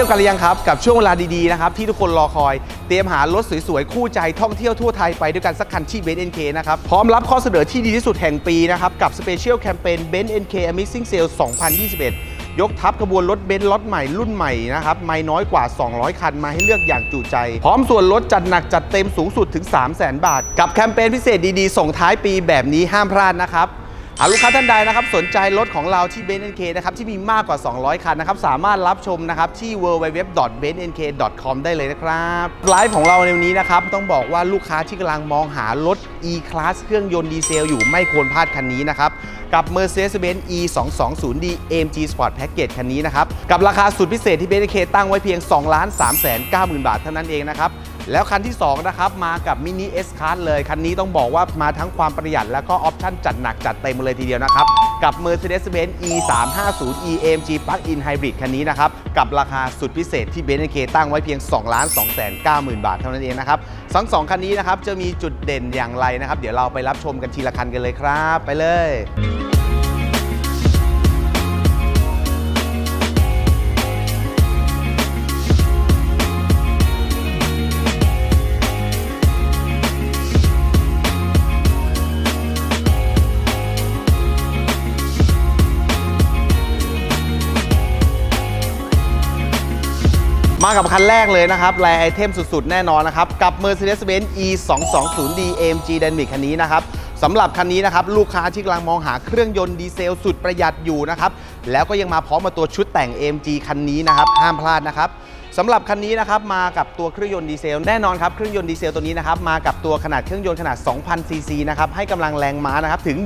ที่ยวกันหรือยังครับ กับช่วงเวลาดีๆนะครับที่ทุกคนรอคอย เตรียมหารถสวยๆ คู่ใจท่องเที่ยวทั่วไทยไปด้วยกันสักคันที่เบนซ์เอ็นเคนะครับ พร้อมรับข้อเสนอที่ดีที่สุดแห่งปีนะครับ กับสเปเชียลแคมเปญเบนซ์เอ็นเค Amazing Sale 2021 ยกทัพขบวนรถเบนซ์ล็อตใหม่รุ่นใหม่นะครับไม่น้อยกว่า 200 คันมาให้เลือกอย่างจุใจ พร้อมส่วนลดจัดหนักจัดเต็มสูงสุดถึง 3 0 0 0 0 0 บาท กับแคมเปญพิเศษดีๆ ส่งท้ายปีแบบนี้ห้ามพลาดนะครับ หากลูกค้าท่านใดนะครับสนใจรถของเราที่ b e n z k นะครับที่มีมากกว่า 200 คันนะครับสามารถรับชมนะครับที่ www.benzk.com ได้เลยนะครับไลฟ์ของเราในวันนี้นะครับต้องบอกว่าลูกค้าที่กำลังมองหารถ E-Class เครื่องยนต์ดีเซลอยู่ไม่ควรพลาดคันนี้นะครับกับ Mercedes-Benz E220D AMG Sport Package คันนี้นะครับกับราคาสุดพิเศษที่ b e n z k ตั้งไว้เพียง 2 3 9 0 0 0 0 บาทเท่านั้นเองนะครับ แล้วคันที่ 2 นะครับ มากับมินิ S Class เลย คันนี้ต้องบอกว่ามาทั้งความประหยัด แล้วก็ออปชั่นจัดหนักจัดเต็มเลยทีเดียวนะครับ กับ Mercedes-Benz E350 EMG Plug-in Hybrid คันนี้นะครับ กับราคาสุดพิเศษที่ b e n z k ตั้งไว้เพียง 2 2 9 0 0 0 0 บาทเท่านั้นเองนะครับทั้งสองคันนี้นะครับจะมีจุดเด่นอย่างไรนะครับ เดี๋ยวเราไปรับชมกันทีละคันกันเลยครับ ไปเลย มากับคันแรกเลยนะครับแรไอเทมสุดๆ แน่นอนนะครับ กับ Mercedes-Benz E220D AMG Dynamic คันนี้นะครับสำหรับคันนี้นะครับลูกค้าที่กำลังมองหาเครื่องยนต์ดีเซลสุดประหยัดอยู่นะครับแล้วก็ยังมาพร้อมกับตัวชุดแต่ง AMG คันนี้นะครับห้ามพลาดนะครับสำหรับคันนี้นะครับมากับตัวเครื่องยนต์ดีเซลแน่นอนครับเครื่องยนต์ดีเซลตัวนี้นะครับมากับตัวขนาดเครื่องยนต์ขนาด 2,000 ซีซีนะครับให้กำลังแรงม้านะครับถึง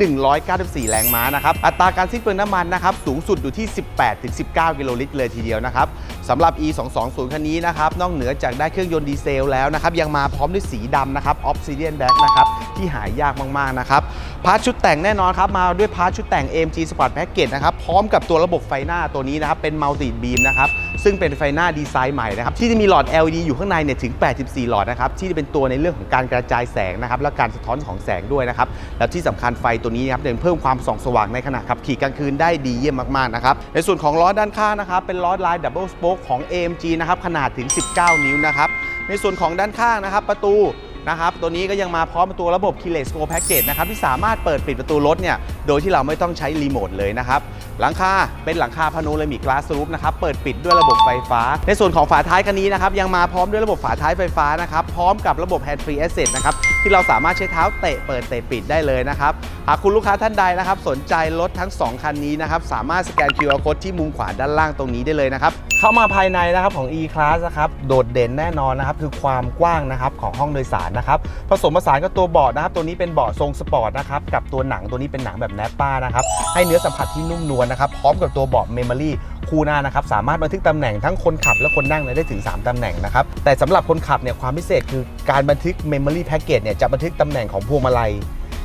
194 แรงม้านะครับอัตราการสิ้นเปลืองน้ำมันนะครับสูงสุดอยู่ที่ 18-19 กิโลลิตรเลยทีเดียวนะครับสำหรับ e 2 2 0คันนี้นะครับ นอกเหนือจากได้เครื่องยนต์ดีเซลแล้วนะครับ ยังมาพร้อมด้วยสีดำนะครับ Obsidian Black นะครับ ที่หายากมาก ๆ นะครับ พาร์ทชุดแต่งแน่นอนครับ มาด้วยพาร์ทชุดแต่ง AMG Sport Package นะครับ พร้อมกับตัวระบบไฟหน้าตัวนี้นะครับ เป็น Multi Beam นะครับ ซึ่งเป็นไฟหน้าดีไซน์ใหม่นะครับ ที่จะมีหลอด LED อยู่ข้างในเนี่ยถึง 84 หลอดนะครับ ที่จะเป็นตัวในเรื่องของการกระจายแสงนะครับ และการสะท้อนของแสงด้วยนะครับ แล้วที่สำคัญไฟตัวนี้นะครับเพิ่มความส่องสว่างในขณะขับขี่กลางคืนได้ดีเยี่ยมมากๆนะครับ ในส่วนของล้อด้านข้างนะครับเป็นล้อลายดับเบิลสโปของ AMG นะครับขนาดถึง 19 นิ้วนะครับในส่วนของด้านข้างนะครับประตู นะครับ ตัวนี้ก็ยังมาพร้อมตัวระบบ Keyless Go Package นะครับ ที่สามารถเปิดปิดประตูรถเนี่ย โดยที่เราไม่ต้องใช้รีโมทเลยนะครับ หลังคาเป็นหลังคาพาโนรามิกกลาสรูฟนะครับ เปิดปิดด้วยระบบไฟฟ้า ในส่วนของฝาท้ายคันนี้นะครับ ยังมาพร้อมด้วยระบบฝาท้ายไฟฟ้านะครับ พร้อมกับระบบ Hand Free Access นะครับ ที่เราสามารถใช้เท้าเตะเปิดเตะปิดได้เลยนะครับ หากคุณลูกค้าท่านใดนะครับ สนใจรถทั้ง 2 คันนี้นะครับ สามารถสแกน QR Code ที่มุมขวาด้านล่างตรงนี้ได้เลยนะครับ เข้ามาภายในนะครับของ E-Class นะครับ โดดเด่นแน่นอนนะครับ คือความกว้างนะครับของห้องโดยสารนะครับผสมผสานกับตัวเบาะนะครับตัวนี้เป็นเบาะทรงสปอร์ตนะครับกับตัวหนังตัวนี้เป็นหนังแบบแนปป้านะครับให้เนื้อสัมผัสที่นุ่มนวลนะครับพร้อมกับตัวเบาะเมมโมรี่คู่หน้านะครับสามารถบันทึกตำแหน่งทั้งคนขับและคนนั่งได้ถึง 3ตำแหน่งนะครับแต่สำหรับคนขับเนี่ยความพิเศษคือการบันทึก Memory Package เนี่ยจะบันทึกตำแหน่งของพวงมาลัย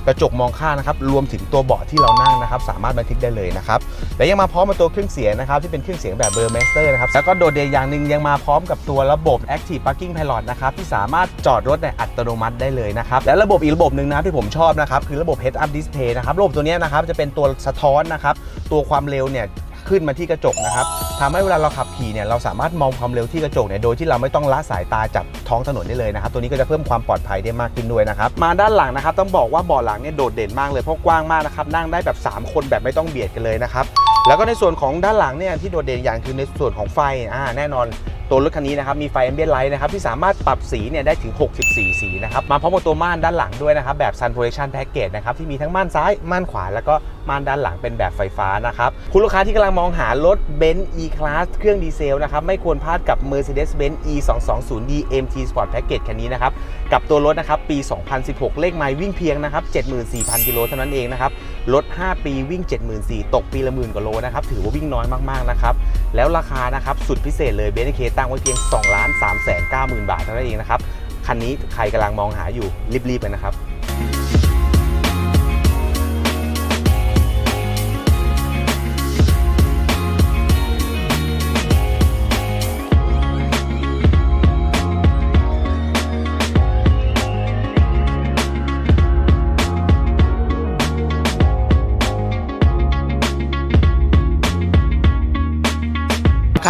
กระจกมองข้างนะครับรวมถึงตัวเบาะที่เรานั่งนะครับสามารถบันทึกได้เลยนะครับและยังมาพร้อมกับตัวเครื่องเสียงนะครับที่เป็นเครื่องเสียงแบบเบอร์เมสเตอร์นะครับแล้วก็โดดเด่นอย่างหนึ่งยังมาพร้อมกับตัวระบบ Active Parking Pilot นะครับที่สามารถจอดรถในอัตโนมัติได้เลยนะครับและระบบอีกระบบหนึ่งนะที่ผมชอบนะครับคือระบบ Head Up Display นะครับระบบตัวนี้นะครับจะเป็นตัวสะท้อนนะครับตัวความเร็วเนี่ยขึ้นมาที่กระจกนะครับ ทำให้เวลาเราขับขี่เนี่ยเราสามารถมองความเร็วที่กระจกเนี่ยโดยที่เราไม่ต้องละสายตาจับท้องถนนได้เลยนะครับตัวนี้ก็จะเพิ่มความปลอดภัยได้มากขึ้นด้วยนะครับมาด้านหลังนะครับต้องบอกว่าเบาะหลังเนี่ยโดดเด่นมากเลยเพราะกว้างมากนะครับนั่งได้แบบ 3 คนแบบไม่ต้องเบียดกันเลยนะครับแล้วก็ในส่วนของด้านหลังเนี่ยที่โดดเด่นอย่างคือในส่วนของไฟอ่าแน่นอน ตัวรถคันนี้นะครับมีไฟแอมเบียนไลท์นะครับที่สามารถปรับสีเนี่ยได้ถึง 64 สีนะครับมาพร้อมกับตัวม่านด้านหลังด้วยนะครับแบบ Sun Protection Package นะครับที่มีทั้งม่านซ้ายม่านขวาแล้วก็ม่านด้านหลังเป็นแบบไฟฟ้านะครับคุณลูกค้าที่กำลังมองหารถ Benz E-Class เครื่องดีเซลนะครับไม่ควรพลาดกับ Mercedes-Benz E220D MT Sport Package คันนี้นะครับกับตัวรถนะครับปี 2016 เลขไมล์วิ่งเพียงนะครับ74,000กิโลเท่านั้นเองนะครับรถ 5 ปีวิ่ง 74,000ตกปีละหมื่นกว่าโลนะครับถือว่าวิ่งน้อยมากๆนะครับ แล้วราคานะครับสุดพิเศษเลยเบนเคตั้งไว้เพียง2 3 9 0 0 0 0 บาทเท่านั้นเองนะครับคันนี้ใครกำลังมองหาอยู่รีบๆไปนะครับ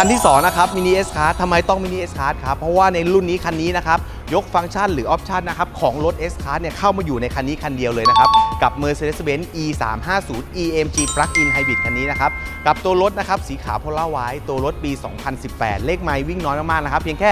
คันที่2นะครับมินิเอสคาร์ทำไมต้องมินิเอสคาร์ครับ เพราะว่าในรุ่นนี้คันนี้นะครับ ยกฟังก์ชันหรือออปชันนะครับของรถ S Class เนี่ยเข้ามาอยู่ในคันนี้คันเดียวเลยนะครับ กับ Mercedes-Benz E 3 5 0 EMG Plug-in Hybrid คันนี้นะครับ กับตัวรถนะครับสีขาวโพล่าไวท์ตัวรถปี 2018 เลขไมล์วิ่งน้อยมากๆนะครับ เพียงแค่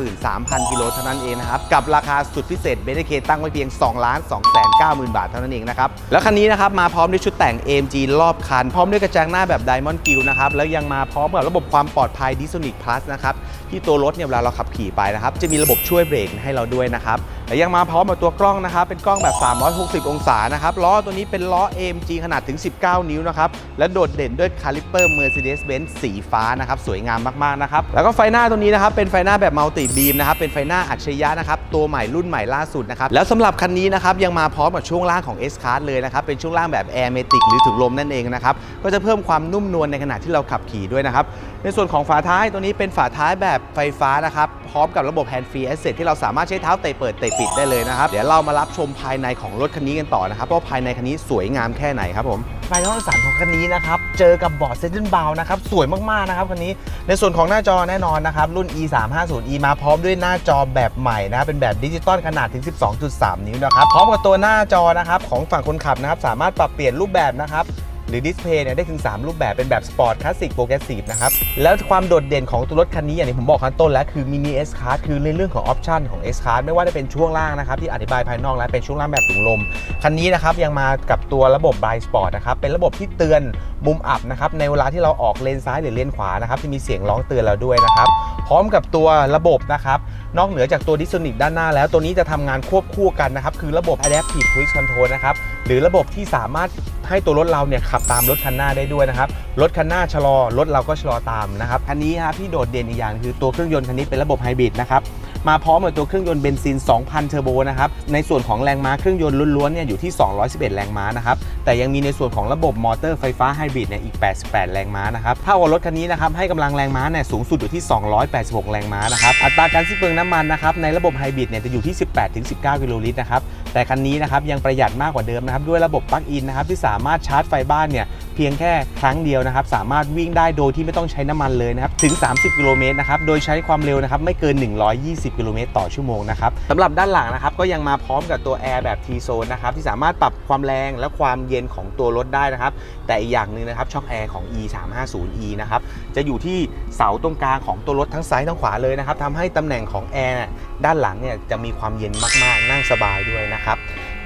53,000 กิโลเท่านั้นเองนะครับ กับราคาสุดพิเศษเบนเคตั้งไว้เพียง 2 2 9 0 0 0 บาทเท่านั้นเองนะครับ แล้วคันนี้นะครับมาพร้อมด้วยชุดแต่ง AMG รอบคัน พร้อมด้วยกระจังหน้าแบบ Diamond Grill นะครับ แล้วยังมาพร้อมกับระบบความปลอดภัย d i s o n i c Plus นะครับที่ตัวรถเนี่ยเวลาเราขับขี่ไปนะครับจะมีระบบช่วยเบรกให้เราด้วยนะครับ และยังมาพร้อมกับตัวกล้องนะครับ เป็นกล้องแบบ 360 องศานะครับ ล้อตัวนี้เป็นล้อ AMG ขนาดถึง 19 นิ้วนะครับ และโดดเด่นด้วยคาลิเปอร์ Mercedes-Benz สีฟ้านะครับ สวยงามมาก ๆ นะครับ แล้วก็ไฟหน้าตัวนี้นะครับ เป็นไฟหน้าแบบมัลติบีมนะครับ เป็นไฟหน้าอัจฉริยะนะครับ ตัวใหม่รุ่นใหม่ล่าสุดนะครับ แล้วสำหรับคันนี้นะครับ ยังมาพร้อมกับช่วงล่างของ S Class เลยนะครับ เป็นช่วงล่างแบบ Air m a t i c หรือถุงลมนั่นเองนะครับ ก็จะเพิ่มความนุ่มนวลในขณะที่เราขับขี่ด้วยนะครับ ในส่วนของฝาท้ายตัวนี้เป็นฝาท้ายแบบไฟฟ้านะครับ พร้อมกับระบบ Hand Free Access ที่เราสามารถใช้เท้าเตะเปิดเตะปิดได้เลยนะครับ เดี๋ยวเรามารับชมภายในของรถคันนี้กันต่อนะครับว่าภายในคันนี้สวยงามแค่ไหนครับผมภายนอกสันของคันนี้นะครับเจอกับบอร์ดเซนเ n นบาวนะครับสวยมากๆนะครับคันนี้ในส่วนของหน้าจอแน่นอนนะครับรุ่น e 3 5 0 e มาพร้อมด้วยหน้าจอแบบใหม่นะเป็นแบบดิจิตอลขนาดถึง 12.3 นิ้วนะครับพร้อมกับตัวหน้าจอนะครับของฝั่งคนขับนะครับสามารถปรับเปลี่ยนรูปแบบนะครับ หรือดิสเพย์เนี่ยได้ถึง 3 รูปแบบเป็นแบบสปอร์ตคลาสสิกโปรเกรสซีฟนะครับ แล้วความโดดเด่นของตัวรถคันนี้อย่างที่ผมบอกข้างต้นแล้วคือมินิ S Class คือในเรื่องของออปชันของ S Class ไม่ว่าจะเป็นช่วงล่างนะครับที่อธิบายภายนอกแล้วเป็นช่วงล่างแบบถุงลม คันนี้นะครับยังมากับตัวระบบ Blind Spot นะครับเป็นระบบที่เตือนมุมอับนะครับในเวลาที่เราออกเลนซ้ายหรือเลนขวานะครับจะมีเสียงร้องเตือนเราด้วยนะครับพร้อมกับตัวระบบนะครับนอกเหนือจากตัวดิสโ o นิกด้านหน้าแล้วตัวนี้จะทำงานควบคู่กันนะครับคือระบบ Adaptive Cruise Control นะครับหรือระบบที่สามารถให้ตัวรถเราเนี่ยขับตามรถคันหน้าได้ด้วยนะครับรถคันหน้าชะลอรถเราก็ชะลอตามนะครับคันนี้ครับที่โดดเด่นอีกอย่างคือตัวเครื่องยนต์คันนี้เป็นระบบไฮบริดนะครับ มาพร้อมกับตัวเครื่องยนต์เบนซิน 2,000 เทอร์โบนะครับในส่วนของแรงม้าเครื่องยนต์ล้วนๆเนี่ยอยู่ที่ 211 แรงม้านะครับแต่ยังมีในส่วนของระบบมอเตอร์ไฟฟ้าไฮบริดเนี่ยอีก 88 แรงม้านะครับเท่ากับรถคันนี้นะครับให้กำลังแรงม้าเนี่ยสูงสุดอยู่ที่ 286 แรงม้านะครับอัตราการสิ้นเปลืองน้ำมันนะครับในระบบไฮบริดเนี่ยจะอยู่ที่ 18-19 กิโลลิตรนะครับแต่คันนี้นะครับยังประหยัดมากกว่าเดิมนะครับด้วยระบบปลั๊กอินนะครับที่สามารถชาร์จไฟบ้านเนี่ย พียงแค่ครั้งเดียวนะครับ สามารถวิ่งได้โดยที่ไม่ต้องใช้น้ำมันเลยนะครับ ถึง 30 กิโลเมตรนะครับ โดยใช้ความเร็วนะครับ ไม่เกิน 120 กิโลเมตรต่อชั่วโมงนะครับสำหรับด้านหลังนะครับ ก็ยังมาพร้อมกับตัวแอร์แบบ T zone นะครับ ที่สามารถปรับความแรงและความเย็นของตัวรถได้นะครับ แต่อีกอย่างหนึ่งนะครับ ช่องแอร์ของ E 3 5 0 E นะครับ จะอยู่ที่เสาตรงกลางของตัวรถทั้งซ้ายทั้งขวาเลยนะครับทำให้ตำแหน่งของแอร์ด้านหลังเนี่ยจะมีความเย็นมากๆ นั่งสบายด้วยนะครับ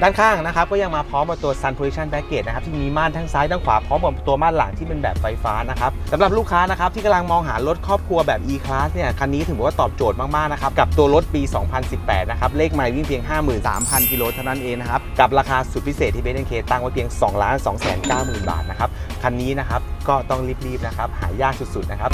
ด้านข้างนะครับก็ยังมาพร้อมกับตัว Sun Protection Package นะครับที่มีม่านทั้งซ้ายทั้งขวาพร้อมกับตัวม่านหลังที่เป็นแบบไฟฟ้านะครับสำหรับลูกค้านะครับที่กำลังมองหารถครอบครัวแบบ E Class เนี่ยคันนี้ถือว่าตอบโจทย์มากๆนะครับกับตัวรถปี 2018 นะครับเลขไมล์วิ่งเพียง 53,000 กิโลเท่านั้นเองนะครับกับราคาสุดพิเศษที่เบนเคตั้งไว้เพียง 2 2 9 0 0 0 0 บาทนะครับคันนี้นะครับก็ต้องรีบๆนะครับ หายากสุดๆนะครับ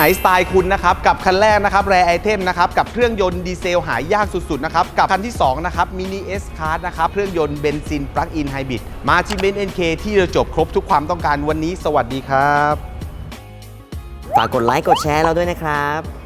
ไหนสไตล์คุณนะครับ กับคันแรกนะครับแรไอเทมนะครับ กับเครื่องยนต์ดีเซลหายากสุดๆนะครับ กับคันที่ 2 นะครับมินิเอสคาร์นะครับ เครื่องยนต์เบนซินปลั๊กอินไฮบริดมาที่เบนเอ็นเคที่เราจบครบทุกความต้องการวันนี้ สวัสดีครับ ฝากกดไลค์กดแชร์เราด้วยนะครับ